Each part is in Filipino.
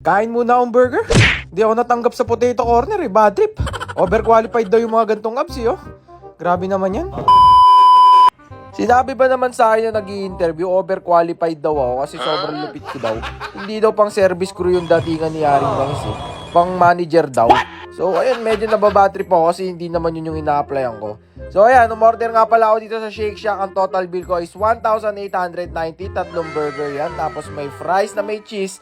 Kain muna akong burger. Hindi ako natanggap sa potato corner eh. Bad trip. Overqualified daw yung mga gantong abs eh, oh. Grabe naman yan. Sinabi ba naman sa akin na nag interview overqualified daw ako kasi sobrang lupit ko daw. Hindi daw pang service crew yung datingan ni Haring Bangis eh. Pang manager daw. So, ayun, medyo nababatrip ako kasi hindi naman yun yung ina-applyan ko. So, ayan, umorder nga pala ako dito sa Shake Shack. Ang total bill ko is 1,890. Tatlong burger yan. Tapos may fries na may cheese.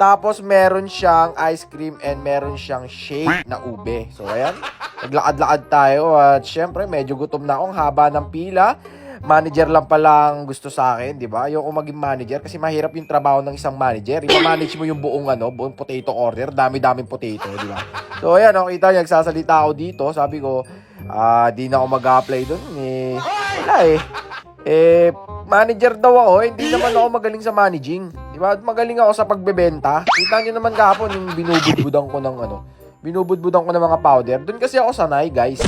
Tapos meron siyang ice cream and meron siyang shake na ube. So, ayan. Naglakad-lakad tayo at syempre medyo gutom na akong haba ng pila. Manager lang palang gusto sa akin, di ba? Ayoko maging manager kasi mahirap yung trabaho ng isang manager. Ipa-manage mo yung buong ano, buong potato order, dami-daming potato, di ba? So ayan, oh, kita niyo, nagsasalita ako dito. Sabi ko, ah, di na ako mag-apply doon. Eh, wala eh. Eh, manager daw ako, eh, hindi naman ako magaling sa managing. Di ba? Magaling ako sa pagbebenta. Kita niyo naman kahapon yung binubudbudan ko ng ano, binubudbudan ko ng mga powder. Doon kasi ako sanay, guys.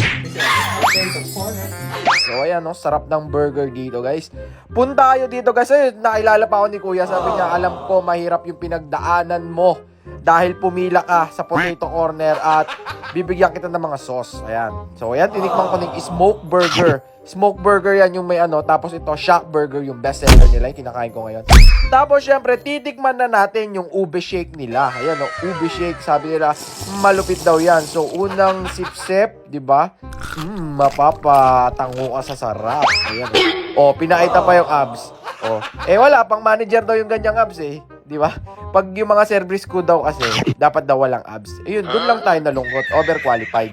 So ayan, no, sarap ng burger dito, guys. Punta kayo dito kasi nakilala pa ako ni Kuya. Sabi niya, alam ko mahirap yung pinagdaanan mo dahil pumila ka sa potato corner at bibigyan kita ng mga sauce. Ayan. So ayan, tinikman ko ng smoke burger. Smoke burger yan yung may ano, tapos ito shock burger yung best seller nila, yung kinakain ko ngayon. Tapos syempre, titikman na natin yung ube shake nila. Ayan, no, ube shake, sabi nila, malupit daw yan. So unang sip-sip, di ba? Mm, mapapatango ka sa sarap. Ayan. Oh, pinakita pa yung abs. Oh. Eh wala, pang manager daw yung ganyang abs eh. Di ba? Pag yung mga service ko daw kasi, dapat daw walang abs. Ayun, doon lang tayo nalungkot. Overqualified.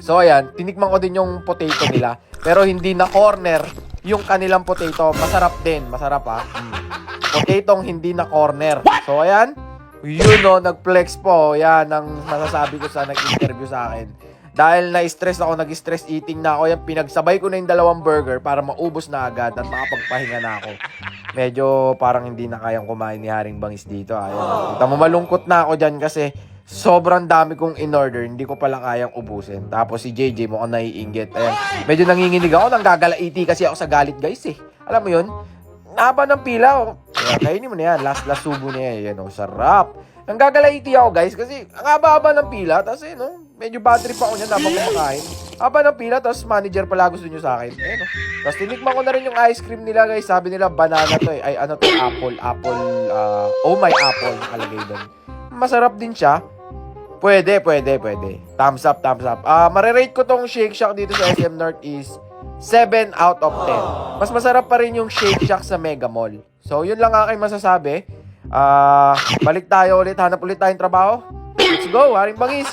So ayan, tinikman ko din yung potato nila. Pero hindi na corner yung kanilang potato. Masarap din. Masarap ah. Mm. Potatong hindi na corner. So ayan, yun o, nag-flex po. Yan ang masasabi ko sa nag-interview sa akin. Dahil na-stress ako, nag-stress eating na ako, yan, pinagsabay ko na yung dalawang burger para maubos na agad at makapagpahinga na ako. Medyo parang hindi na kayang kumain ni Haring Bangis dito. Ayun. Kita mo, malungkot na ako dyan kasi sobrang dami kong in-order, hindi ko pala kayang ubusin. Tapos si JJ mukhang naiinggit. Ayan. Medyo nanginginig ako, nanggagalaiti kasi ako sa galit guys eh. Alam mo yun? Haba ng pila. Oh. Kaya kainin mo na yan. Last last subo eh. Yan oh, sarap. Nanggagalaiti ako guys kasi ang haba-haba ng pila. Tapos eh, no, medyo bad trip ako niyan habang kumakain. Haba ng pila, tapos manager pala gusto nyo sa akin. Eh, no. Tapos tinikman ko na rin yung ice cream nila guys. Sabi nila banana to eh. Ay ano to, apple. Apple, ah, oh my apple nakalagay doon. Masarap din siya. Pwede, pwede, pwede. Thumbs up, thumbs up. Ah, marirate ko tong Shake Shack dito sa SM North is 7 out of 10. Mas masarap pa rin yung Shake Shack sa Mega Mall. So, yun lang aking masasabi. Ah, balik tayo ulit, hanap ulit tayong trabaho. Let's go, Haring Bangis.